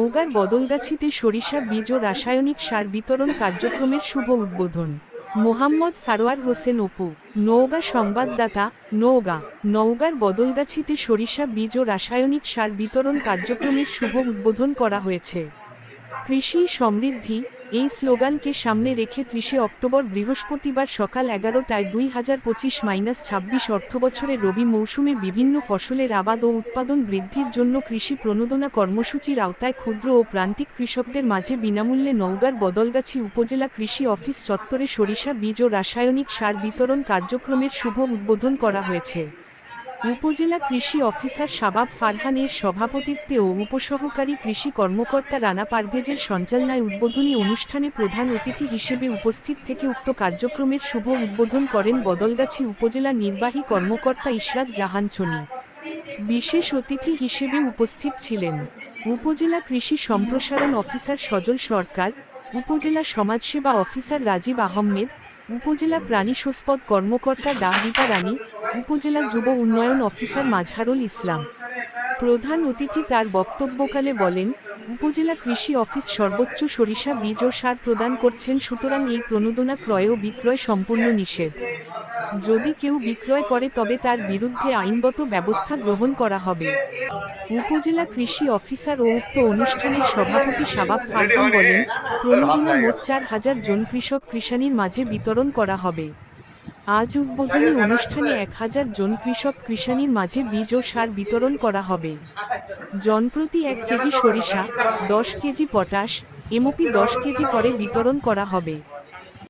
নওগাঁর বদলগাছিতে সরিষা, বীজ ও রাসায়নিক সার বিতরণ কার্যক্রমের শুভ উদ্বোধন। মোহাম্মদ সারোয়ার হোসেন অপু, নওগাঁ সংবাদদাতা, নওগাঁ। নওগাঁর বদলগাছিতে সরিষা, বীজ ও রাসায়নিক সার বিতরণ কার্যক্রমের শুভ উদ্বোধন করা হয়েছে। কৃষি সমৃদ্ধি এই স্লোগানকে সামনে রেখে ত্রিশে অক্টোবর বৃহস্পতিবার সকাল এগারোটায় দুই হাজার পঁচিশ মাইনাস ছাব্বিশ অর্থবছরের রবি মৌসুমে বিভিন্ন ফসলের আবাদ ও উৎপাদন বৃদ্ধির জন্য কৃষি প্রণোদনা কর্মসূচির আওতায় ক্ষুদ্র ও প্রান্তিক কৃষকদের মাঝে বিনামূল্যে নওগাঁর বদলগাছি উপজেলা কৃষি অফিস চত্বরে সরিষা বীজ ও রাসায়নিক সার বিতরণ কার্যক্রমের শুভ উদ্বোধন করা হয়েছে। উপজেলা কৃষি অফিসার শাবাব ফারহানের সভাপতিত্বে ও উপসহকারী কৃষি কর্মকর্তা রানা পারভেজের সঞ্চালনায় উদ্বোধনী অনুষ্ঠানে প্রধান অতিথি হিসেবে উপস্থিত থেকে উক্ত কার্যক্রমের শুভ উদ্বোধন করেন বদলগাছি উপজেলা নির্বাহী কর্মকর্তা ইশরাত জাহান ছনি। বিশেষ অতিথি হিসেবে উপস্থিত ছিলেন উপজেলা কৃষি সম্প্রসারণ অফিসার সজল সরকার, উপজেলা সমাজসেবা অফিসার রাজীব আহমেদ উপজেলা প্রাণী সম্পদ কর্মকর্তা ডাহিতা রানী, উপজেলা যুব উন্নয়ন অফিসার মাঝহারুল ইসলাম। প্রধান অতিথি তার বক্তব্যকালে বলেন, উপজেলা কৃষি অফিস সর্বোচ্চ সরিষা বীজ ও সার প্রদান করছেন, সুতরাং এই প্রণোদনা ক্রয় ও বিক্রয় সম্পূর্ণ নিষেধ। যদি কেউ বিক্রয় করে তবে তার বিরুদ্ধে আইনগত ব্যবস্থা গ্রহণ করা হবে। উপজেলা কৃষি অফিসার ও উক্ত অনুষ্ঠানের সভাপতি শাবাব ফারহান বলেন প্রণোদনা মোট চার হাজার জন কৃষক কৃষানির মাঝে বিতরণ করা হবে। আজ উদ্বোধনী অনুষ্ঠানে এক হাজার জন কৃষক কৃষানির মাঝে বীজ ও সার বিতরণ করা হবে। জনপ্রতি এক কেজি সরিষা দশ কেজি পটাশ এমওপি দশ কেজি করে বিতরণ করা হবে।